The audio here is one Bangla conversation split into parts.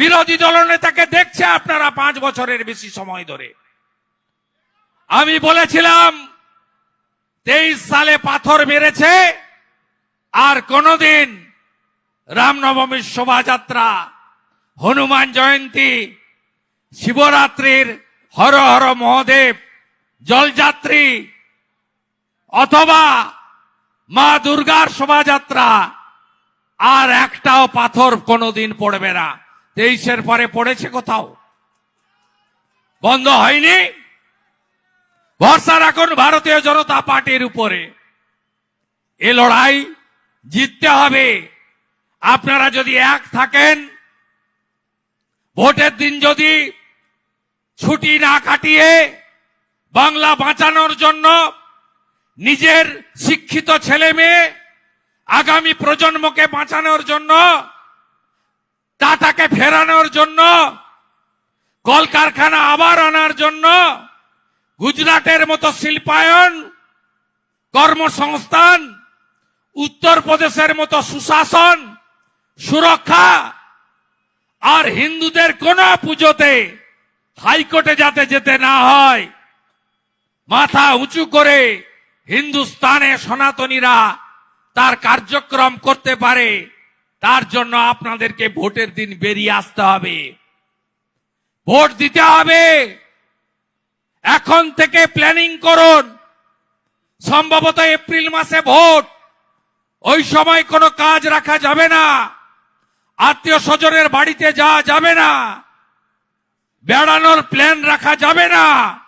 বিরোধী দলনেতাকে দেখছে আপনারা পাঁচ বছরের বেশি সময় ধরে। আমি বলেছিলাম, তেইশ সালে পাথর মেরেছে, আর কোনদিন রামনবমীর শোভাযাত্রা, হনুমান জয়ন্তী, শিবরাত্রির হর হর মহাদেব, জলযাত্রী, অথবা মা দুর্গার শোভাযাত্রা, আর একটাও পাথর কোনোদিন পড়বে না। তেইশের পরে পড়েছে কোথাও? বন্ধ হয়নি? ভরসা রাখুন ভারতীয় জনতা পার্টির উপরে। এ লড়াই জিততে হবে। আপনারা যদি এক থাকেন, ভোটের দিন যদি ছুটি না কাটিয়ে বাংলা বাঁচানোর জন্য নিজের শিক্ষিত ছেলে মেয়ে আগামী প্রজন্মকে বাঁচানোর জন্য টাটাকে ফেরানোর জন্য, কলকারখানা আবার আনার জন্য, গুজরাটের মতো শিল্পায়ন, কর্মসংস্থান, উত্তরপ্রদেশের মতো সুশাসন, সুরক্ষা, আর হিন্দুদের কোন পুজোতে হাইকোর্টে যাতে যেতে না হয়। মাথা উঁচু করে হিন্দুস্তানে সনাতনীরা তার কার্যক্রম করতে পারে। তার জন্য আপনাদেরকে ভোটের দিন বেরিয়ে আসতে হবে। ভোট দিতে হবে। এখন থেকে প্ল্যানিং করুন। সম্ভবত এপ্রিল মাসে ভোট। ওই সময় কোনো কাজ রাখা যাবে না। আত্মীয় স্বজনের বাড়িতে যাওয়া যাবে না। বেড়ানোর প্ল্যান রাখা যাবে না।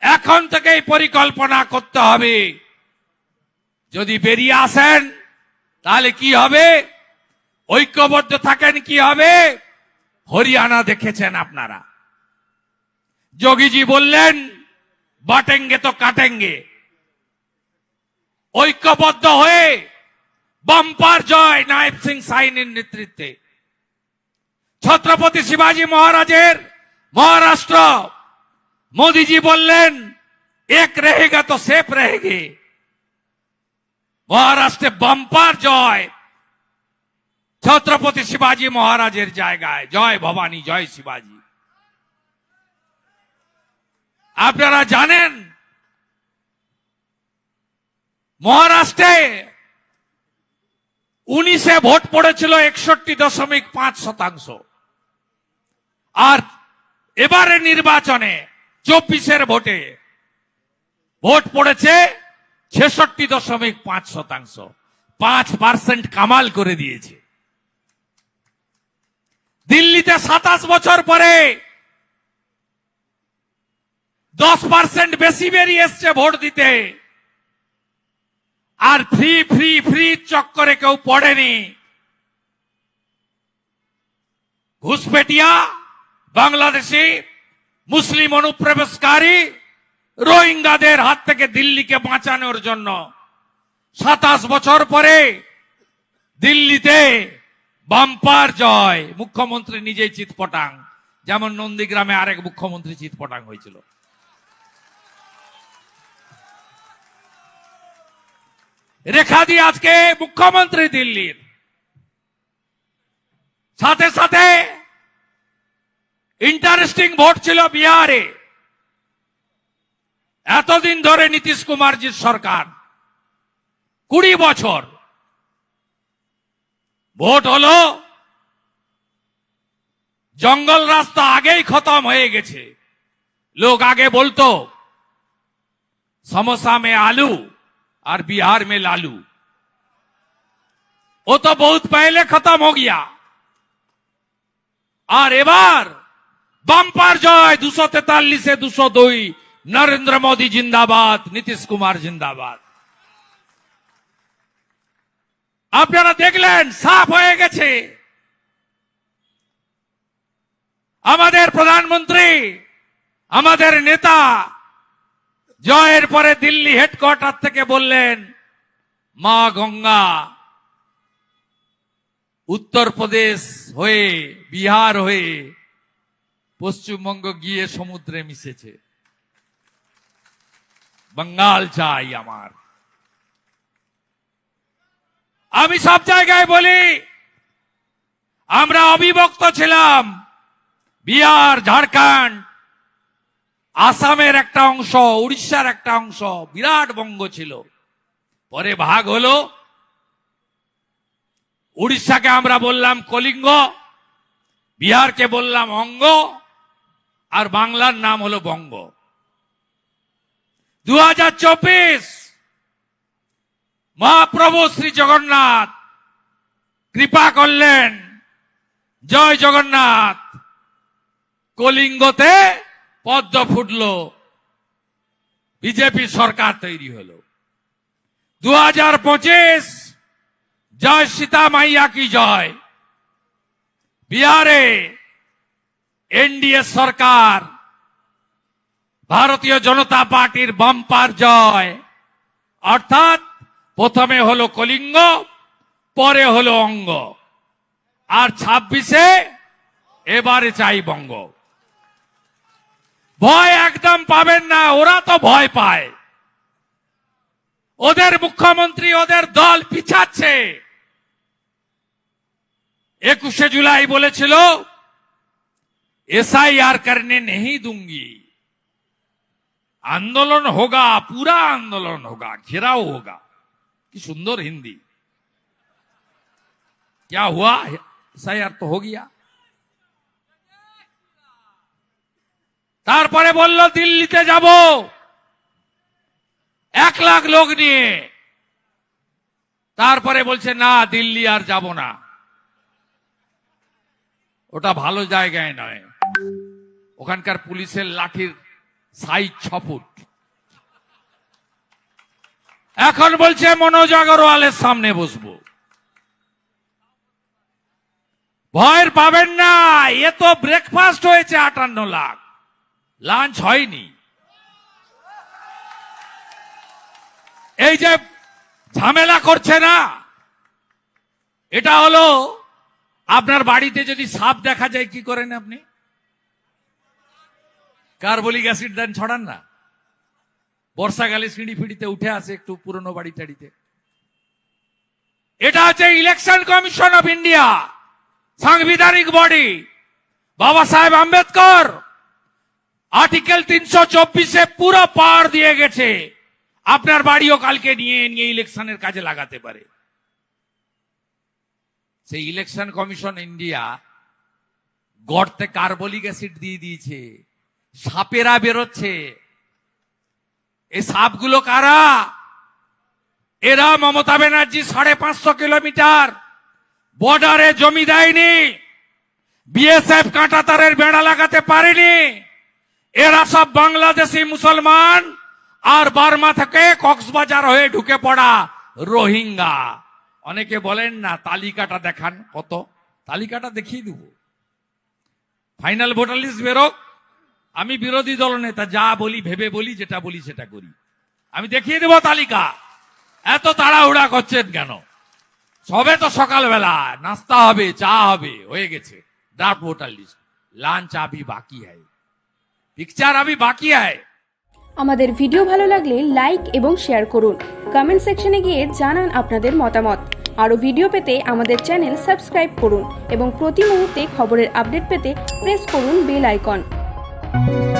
এখন থেকেই পরিকল্পনা করতে হবে। যদি বেরিয়ে আসেন, তাহলে কি হবে? ঐক্যবদ্ধ থাকেন কি হবে? হরিয়ানা দেখেছেন আপনারা। যোগীজি বললেন, বাটেঙ্গে তো কাটেঙ্গে। ঐক্যবদ্ধ হয়ে বাম্পার জয় নায়েব সিং সাইনের নেতৃত্বে। ছত্রপতি শিবাজী মহারাজের মহারাষ্ট্র। মোদিজি বললেন, এক রেহেগা তো সেফ রেহেগে। মহারাষ্ট্রে বাম্পার জয় ছত্রপতি শিবাজী মহারাজের জায়গায়। জয় ভবানী, জয় শিবাজী। আপনারা জানেন, মহারাষ্ট্রে উনিশে ভোট পড়েছিল একষট্টি দশমিক পাঁচ শতাংশ। আর এবারে নির্বাচনে চব্বিশের ভোটে ভোট পড়েছে ছেষট্টি দশমিক পাঁচ শতাংশ। পাঁচ পার্সেন্ট কামাল করে দিয়েছে। দিল্লিতে সাতাশ বছর পরে দশ পার্সেন্ট বেশি বেরিয়ে এসছে ভোট দিতে। আর ফ্রি ফ্রি ফ্রি চক্করে কেউ পড়েনি। ঘুষপেটিয়া, বাংলাদেশি, মুসলিম অনুপ্রবেশকারী, রোহিঙ্গাদের হাত থেকে দিল্লিকে বাঁচানোর জন্য। সাতাশ বছর পরে দিল্লিতে বাম্পার জয়, মুখ্যমন্ত্রী নিজেই চিৎপটাং যেমন নন্দীগ্রামে আরেক মুখ্যমন্ত্রী চিৎপটাং হয়েছিল। রেখা দিয়ে আজকে মুখ্যমন্ত্রী দিল্লির। সাথে সাথে ইন্টারেস্টিং ভোট ছিল বিহারে। এতদিন ধরে নীতিশ কুমারজির সরকার, কুড়ি বছর ভোট হলো জঙ্গল রাস্তা আগেই খতম হয়ে গেছে লোক আগে বলতো समोसा में आलू और बिहार में लालू वो तो बहुत पहले खत्म हो गया আর এবার বাম্পার জয় দুশো তেতাল্লিশে দুশো দুই নরেন্দ্র মোদী জিন্দাবাদ নীতিশ কুমার জিন্দাবাদ আপনারা দেখলেন, সাফ হয়ে গেছে। আমাদের প্রধানমন্ত্রী, আমাদের নেতা, জয়ের পরে দিল্লি হেডকোয়ার্টার থেকে বললেন, মা গঙ্গা, উত্তরপ্রদেশ হয়ে, বিহার হয়ে, পশ্চিমবঙ্গ গিয়ে সমুদ্রে মিশেছে। বাঙ্গাল চাই আমার। আমি সব জায়গায় বলি, আমরা অবিভক্ত ছিলাম। বিহার, ঝাড়খণ্ড, আসামের একটা অংশ, উড়িষ্যার একটা অংশ, বিরাট বঙ্গ ছিল। পরে ভাগ হলো। উড়িষ্যাকে আমরা বললাম কলিঙ্গ, বিহারকে বললাম অঙ্গ, আর বাংলার নাম হলো বঙ্গ। দু হাজার চব্বিশ মহাপ্রভু শ্রী জগন্নাথ, কৃপা করলেন। জয় জগন্নাথ। কলিঙ্গতে পদ্ম ফুটল। বিজেপি সরকার তৈরি হলো। দু হাজার পঁচিশ, জয় সীতা মাইয়া কি জয়? বিহারে এনডিএ সরকার, ভারতীয় জনতা পার্টির বাম্পার জয়। অর্থাৎ প্রথমে হলো কলিঙ্গ পরে হলো অঙ্গ আর ছাব্বিশে এবারে চাই বঙ্গ ভয় একদম পাবেন না ওরা তো ভয় পায় ওদের মুখ্যমন্ত্রী ওদের দল পিছাচ্ছে একুশে জুলাই বলেছিল एसआईआर करने नहीं दूंगी आंदोलन होगा पूरा आंदोलन होगा घेराव होगा कि सुंदर हिंदी क्या हुआ एसआईआर तो हो गया তারপরে বলল দিল্লিতে যাব এক লাখ লোক নিয়ে তারপরে বলছে না দিল্লি আর যাব না ওটা ভালো জায়গায় নয় ওখানকার পুলিশের লাঠির সাইজ ছ ফুট এখন বলছে মনোজ আগরওয়ালের সামনে বসবো। ভয়ের পাবেন না, এ তো ব্রেকফাস্ট হয়েছে আটান্ন লাখ। লাঞ্চ হয়নি। এই যে ঝামেলা করছে না, এটা হলো আপনার বাড়িতে যদি সাপ দেখা যায়, কি করেন আপনি? কার্বলিক অ্যাসিড দেন, ছড়ান না? বর্ষাকালে সিঁড়ি ফিড়িতে উঠে আসে একটু পুরনো বাড়ি টাড়িতে এটা হচ্ছে ইলেকশন কমিশন অফ ইন্ডিয়া, সাংবিধানিক বডি। বাবা সাহেব আম্বেদকর, আর্টিকেল তিনশো চব্বিশে পুরো পার দিয়ে গেছে। আপনার বাড়িও কালকে নিয়ে নিয়ে ইলেকশনের কাজে লাগাতে পারে। সেই ইলেকশন কমিশন ইন্ডিয়া গর্তে কার্বলিক অ্যাসিড দিয়ে দিয়েছে, সাপেরা বেরোচ্ছে। এই সাপগুলো কারা? এরা মমতা ব্যানার্জি সাড়ে পাঁচশো কিলোমিটার। বর্ডারে জমি দেয়নি। বিএসএফ কাঁটাতারের বেড়া লাগাতে পারেনি। এরা সব বাংলাদেশি মুসলমান। আর বার্মা থেকে কক্সবাজার হয়ে ঢুকে পড়া রোহিঙ্গা। অনেকে বলেন, না, তালিকাটা দেখান কত? তালিকাটা দেখিয়ে দেব। ফাইনাল ভোটার লিস্ট বেরোক। আমি বিরোধী দল নেতা, যা বলি, ভেবে বলি, যেটা বলি, সেটা করি। আমি দেখিয়ে দেব তালিকা। এত তাড়াহুড়া করছেন কেন? সবে তো সকালবেলা, নাস্তা হবে, চা হবে, হয়ে গেছে। Draft voter list. লাঞ্চ আবি বাকি হয় পিকচার আবি বাকি হয় আমাদের ভিডিও ভালো লাগলে লাইক এবং শেয়ার করুন। কমেন্ট সেকশনে গিয়ে জানান আপনাদের মতামত। আরও ভিডিও পেতে আমাদের চ্যানেল সাবস্ক্রাইব করুন এবং প্রতি মুহূর্তে খবরের আপডেট পেতে প্রেস করুন বেল আইকন। Thank you.